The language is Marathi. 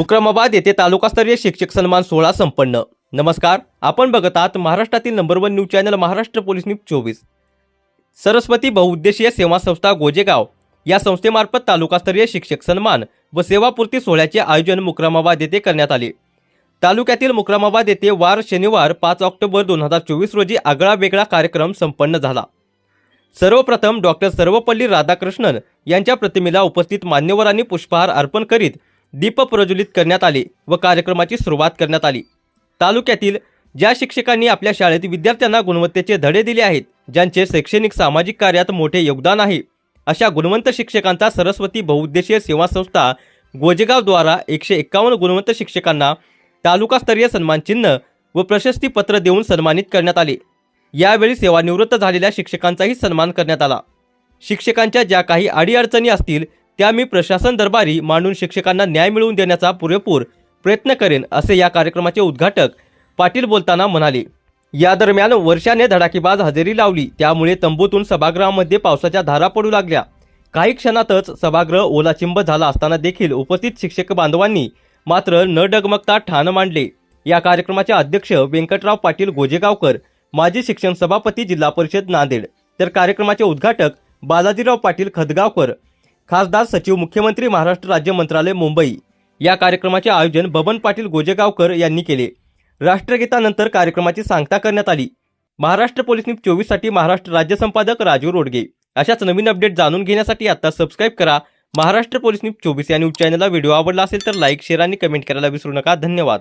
मुक्रमाबाद येथे तालुकास्तरीय शिक्षक सन्मान सोहळा संपन्न. नमस्कार आपण बघत आहात महाराष्ट्रातील number one news channel Maharashtra police news चोवीस. सरस्वती बहुउद्देशीय सेवा संस्था गोजेगाव या संस्थेमार्फत तालुकास्तरीय शिक्षक सन्मान व सेवापूर्ती सोहळ्याचे आयोजन मुक्रामाबाद येथे करण्यात आले. तालुक्यातील मुक्रामाबाद येथे वार शनिवार पाच ऑक्टोबर दोन हजार चोवीस रोजी आगळा वेगळा कार्यक्रम संपन्न झाला. सर्वप्रथम डॉक्टर सर्वपल्ली राधाकृष्णन यांच्या प्रतिमेला उपस्थित मान्यवरांनी पुष्पहार अर्पण करीत दीप प्रज्वलित करण्यात आले व कार्यक्रमाची सुरुवात करण्यात आली. तालुक्यातील ज्या शिक्षकांनी आपल्या शाळेत विद्यार्थ्यांना गुणवत्तेचे धडे दिले आहेत ज्यांचे शैक्षणिक सामाजिक कार्यात मोठे योगदान आहे अशा गुणवंत शिक्षकांचा सरस्वती बहुउद्देशीय सेवा संस्था गोजेगावद्वारा एकशे एक्कावन्न गुणवंत शिक्षकांना तालुकास्तरीय सन्मानचिन्ह व प्रशस्तीपत्र देऊन सन्मानित करण्यात आले. यावेळी सेवानिवृत्त झालेल्या शिक्षकांचाही सन्मान करण्यात आला. शिक्षकांच्या ज्या काही अडीअडचणी असतील त्या मी प्रशासन दरबारी मांडून शिक्षकांना न्याय मिळवून देण्याचा पुरेपूर प्रयत्न करेन असे या कार्यक्रमाचे उद्घाटक पाटील बोलताना म्हणाले. या दरम्यान वर्षाने धडाकेबाज हजेरी लावली त्यामुळे तंबूतून सभागृहामध्ये पावसाच्या धारा पडू लागल्या. काही क्षणातच सभागृह ओलाचिंब झाला असताना देखील उपस्थित शिक्षक बांधवांनी मात्र न डगमगता ठाण मांडले. या कार्यक्रमाचे अध्यक्ष व्यंकटराव पाटील गोजेगावकर माजी शिक्षण सभापती जिल्हा परिषद नांदेड. तर कार्यक्रमाचे उद्घाटक बालाजीराव पाटील खदगावकर खासदार सचिव मुख्यमंत्री महाराष्ट्र राज्य मंत्रालय मुंबई. या कार्यक्रमाचे आयोजन बबन पाटील गोजेगावकर यांनी केले. राष्ट्रगीतानंतर कार्यक्रमाची सांगता करण्यात आली. महाराष्ट्र पोलीस न्यूज चोवीससाठी महाराष्ट्र राज्य संपादक राजू रोडगे. अशाच नवीन अपडेट जाणून घेण्यासाठी आता सबस्क्राईब करा. महाराष्ट्र पोलीस न्यूज चोवीस या न्यूज चॅनलला व्हिडिओ आवडला असेल तर लाईक शेअर आणि कमेंट करायला विसरू नका. धन्यवाद.